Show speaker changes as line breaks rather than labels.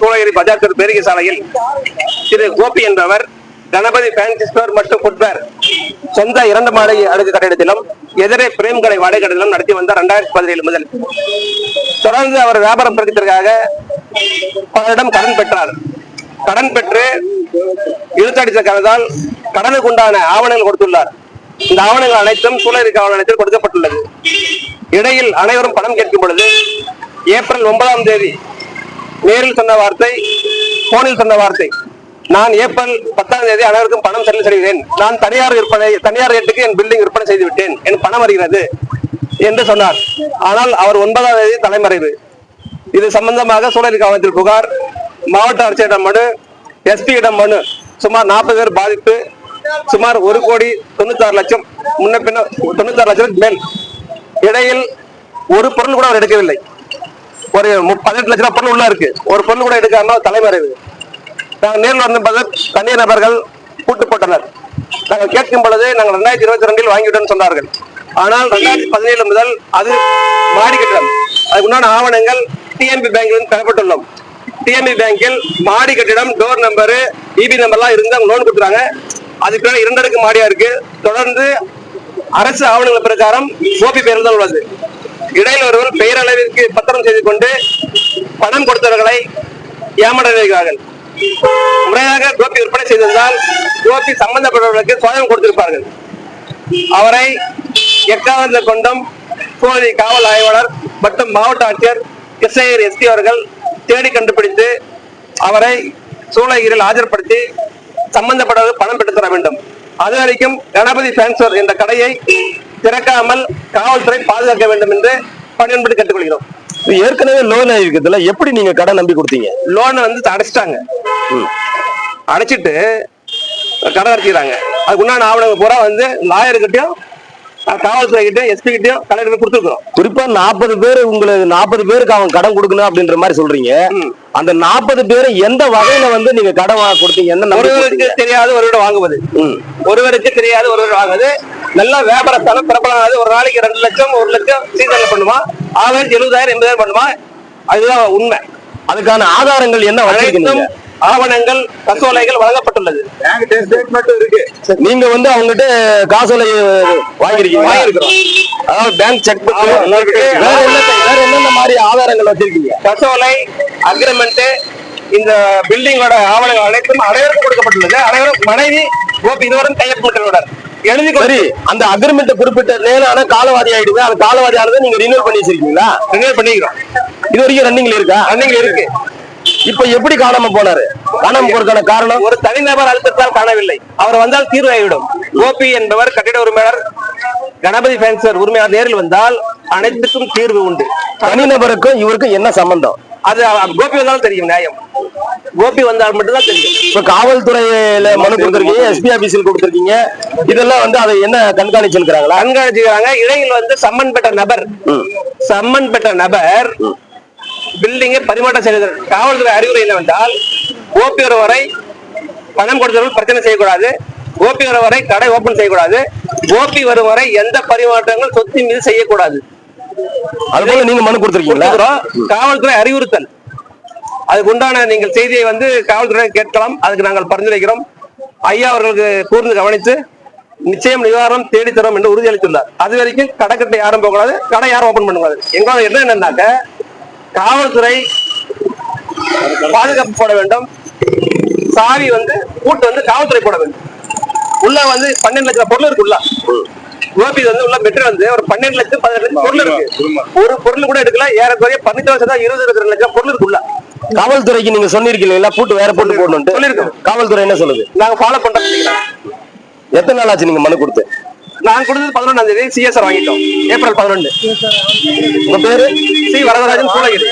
சோழகிரி பஜார் தெரு பெருகி சாலையில் திரு கோபி என்பவர் கணபதி ஃபேன்சி ஸ்டோர் மற்றும் ஃபுட்வேர் சொந்த இரண்டு மாடை அடுக்கு கட்டிடத்திலும் எதிரே பிரேம் கடை வாடகை கட்டிடம் நடத்தி வந்தார் இரண்டாயிரத்தி பதினேழு முதல். தொடர்ந்து அவர் வியாபாரம் பெருக்கத்திற்காக பலரிடம் கடன் பெற்றார். கடன் பெற்று இழுத்தடித்த காரணத்தால் கடனுக்கு உண்டான ஆவணங்கள் கொடுத்துள்ளார். இந்த ஆவணங்கள் அனைத்தும் சூழலில் காவல் கொடுக்கப்பட்டுள்ளது. இடையில் அனைவரும் பணம் கேட்கும் பொழுது ஏப்ரல் ஒன்பதாம் தேதி நேரில் சொன்ன வார்த்தை போனில் சொன்ன வார்த்தை. நான் ஏப்ரல் பத்தாம் தேதி அனைவருக்கும் பணம் செலுத்தி செய்கிறேன். நான் தனியார் விற்பனை தனியார் ரேட்டுக்கு என் பில்டிங் விற்பனை செய்து விட்டேன். என் பணம் வருகிறது என்று சொன்னார். ஆனால் அவர் ஒன்பதாம் தேதி தலைமறைவு. இது சம்பந்தமாக சூழல் காவலத்தில் புகார். மாவட்ட ஆட்சியரிடம் மனு எஸ்பியிடம் மனு. சுமார் நாற்பது பேர் பாதிப்பு. சுமார் ஒரு கோடி தொண்ணூத்தாறு லட்சம். முன்ன பின்ன தொண்ணூத்தாறு லட்சம் மேல். இடையில் ஒரு பொருள் கூட அவர் எடுக்கவில்லை. ஒரு பதினெட்டு லட்ச ரூபாய் பொருள் உள்ள இருக்கு. ஒரு பொருள் கூட எடுக்காம தலைமறைவு. நாங்கள் நேரில் வந்த போது தனியார் நபர்கள் கூட்டு போட்டனர். நாங்கள் கேட்கும் பொழுது நாங்கள் ரெண்டாயிரத்தி இருபத்தி ரெண்டில் வாங்கிவிட்டோம்னு சொன்னார்கள். ஆனால் ரெண்டாயிரத்தி பதினேழு முதல் அது மாடி கட்டிடம். அதுக்கு உண்டான ஆவணங்கள் டிஎம்பி பேங்கில் பெறப்பட்டுள்ளோம் டிஎம்பி பேங்கில் மாடி கட்டிடம் டோர் நம்பரு இபி நம்பர்லாம் இருந்து அவங்க லோன் கொடுத்துறாங்க அதுக்கு மேல இரண்டு அடுக்கு மாடியா இருக்கு. தொடர்ந்து அரசு ஆவணங்கள் பிரகாரம் ஓபி பேரில் தான் உள்ளது பெயரளவிற்கு பத்திரம் செய்து கொண்டு பணம் கொடுத்தவர்களை ஏமாற்ற நினைக்கிறார்கள் முறையாக கோபி விற்பனை செய்திருந்தால் கோபி சம்பந்தப்பட்டவர்களுக்கு சோதனை கொடுத்திருப்பார்கள். அவரை எக்காவந்த கொண்டும் சோழி காவல் ஆய்வாளர் மற்றும் மாவட்ட ஆட்சியர் கிருஷ்ணகிரி எஸ்பி அவர்கள் தேடி கண்டுபிடித்து அவரை சூளகிரியில் ஆஜர்படுத்தி சம்பந்தப்பட்டவர்கள் பணம் பெற்றுத் தர வேண்டும். அது வரைக்கும் கணபதி ஃபேன்சர் என்ற கடையை திறக்காமல் காவல்துறை பாதுகாக்க வேண்டும் என்று பணியன்படி கேட்டுக்கொள்கிறோம்
ஏற்கனவே லோன் ஆயிருக்கிறதுல எப்படி நீங்க கடன் நம்பி கொடுத்தீங்க?
லோனை வந்து அடைச்சிட்டாங்க. அடைச்சிட்டு கடன் அடைச்சிக்கிறாங்க அதுக்கு உண்டான ஆவணங்கள் பூரா வந்து லாயர்கிட்டயும் காவல்துறை கிட்டயும் எஸ்பி கிட்டயும் கலெக்டர் கொடுத்துருக்கோம்
குறிப்பா நாற்பது பேர் உங்களுக்கு நாற்பது பேருக்கு அவன் கடன் கொடுக்கணும் அப்படின்ற மாதிரி சொல்றீங்க. அந்த நாற்பது பேரை எந்த வகையில வந்து நீங்க கடன் கொடுத்தீங்க? என்ன நம்பி
ஒருவருக்கு? தெரியாது ஒருவரிடம் வாங்குவது. ஒருவருக்கு தெரியாது ஒருவர் வாங்குவது. நல்ல வியாபாரத்தாலும் பிரபலமானது ஒரு நாளைக்கு ரெண்டு லட்சம் ஒரு லட்சம் சீசன்ல பண்ணுவான் ஆவரேஜ் எழுபதாயிரம் எண்பதாயிரம் பண்ணுவான் அதுதான் உண்மை.
அதுக்கான ஆதாரங்கள் என்ன
அனைத்தும் ஆவணங்கள் கசோலைகள் வழங்கப்பட்டுள்ளது. இருக்கு.
நீங்க வந்து அவங்ககிட்ட காசோலை வாங்கிருக்கீங்க. அதாவது பேங்க் செக் புக் வேற என்ன வேற என்னென்ன மாதிரி ஆதாரங்கள் வச்சிருக்கீங்க?
கசோலை அக்ரிமெண்ட் இந்த பில்டிங்கோட ஆவணங்கள் அனைத்தும் அனைவருக்கும் கொடுக்கப்பட்டுள்ளது. அனைவரும் மனைவி கோபி இதுவரை கையொப்பமிட்டுள்ளனர் எழுதி
சரி அந்த அக்ரிமெண்ட் குறிப்பிட்ட நேரான காலவாதி ஆயிடுது அந்த காலவாதி ஆனதை நீங்க ரினியூல் பண்ணி வச்சிருக்கீங்களா
ரினியூல் பண்ணிக்கிறோம்.
இது வரைக்கும் ரன்னிங்ல இருக்கா?
ரன்னிங் இருக்கு.
இப்ப எப்படி காணாம போனாரு? காணாம போறதுக்கான காரணம்?
ஒரு தனிநபர் அழுத்தத்தால் காணவில்லை. அவர் வந்தால் தீர்வாகிவிடும் கோபி என்பவர் கட்டிட உரிமையாளர் கணபதி ஃபேன்சர் உரிமையாளர் நேரில் வந்தால் அனைத்துக்கும் தீர்வு உண்டு.
தனிநபருக்கும் இவருக்கும் என்ன சம்பந்தம்?
அது கோபி வந்தாலும் தெரியும் நியாயம். கோபி வந்தால் மட்டும்தான் தெரியும்.
இப்ப காவல்துறையில மனு கொடுத்திருக்கீங்க எஸ்பி ஆபீஸில் கொடுத்திருக்கீங்க இதெல்லாம் வந்து அதை என்ன கண்காணிச்சிருக்கிறாங்களா?
கண்காணிச்சுக்கிறாங்க இடையில் வந்து சம்மன் பெற்ற நபர் சம்மன் பெற்ற நபர் பில்டிங்கை பரிமாற்றம் செய்தல் காவல்துறை அறிவுரை என்னவென்றால் கோபி வரை பணம் கொடுத்தவர்கள் பிரச்சனை செய்யக்கூடாது. கோபி வரும் வரை கடை ஓபன் செய்யக்கூடாது. கோபி வரும் வரை எந்த பரிமாற்றங்கள் சொத்து மீது செய்யக்கூடாது.
அது போல நீங்க மனு கொடுத்திருக்கீங்களா.
காவல்துறை அறிவுறுத்தல். அதுக்கு உண்டான நீங்கள் செய்தியை வந்து காவல்துறை கேட்கலாம். அதுக்கு நாங்கள் பரிந்துரைக்கிறோம். ஐயா அவர்களுக்கு கூர்ந்து கவனித்து நிச்சயம் நிவாரணம் தேடித் தரோம் என்று உறுதியளித்துள்ளார். அது வரைக்கும் கடைக்கட்டை யாரும் போகக்கூடாது. கடை யாரும் ஓபன் பண்ணக்கூடாது. எங்களோட என்ன என்னன்னாக்க காவல்துறை பாதுகாப்பு போட வேண்டும். சாவி வந்து பூட்டு வந்து காவல்துறை போட வேண்டும். உள்ள வந்து பன்னெண்டு லட்சம் பொருள் இருக்கு உள்ள. கோபி வந்து உள்ள பெட்ரு வந்து ஒரு பன்னெண்டு லட்சம் பதினெட்டு லட்சம் பொருள் இருக்கு. ஒரு பொருள் கூட எடுக்கல. ஏறக்குறைய பதினெட்டு லட்சம் தான் இருபது இருபத்தி ரெண்டு லட்சம் பொருள் இருக்கு உள்ள.
காவல்துறைக்கு நீங்க சொன்னிருக்கீங்களா பூட்டு வேற பூட்டு போடணும். காவல்துறை என்ன சொல்லுது?
நாங்க ஃபாலோ பண்றோம்?
எத்தனை நாள் ஆச்சு நீங்க மனு கொடுத்து?
நாங்க கொடுத்தது பதினொன்றாம் தேதி சிஎஸ்ஆர் வாங்கிட்டோம். ஏப்ரல் பதினொன்று
உங்க பேரு?
சி வரதராஜன் சூளகிரி.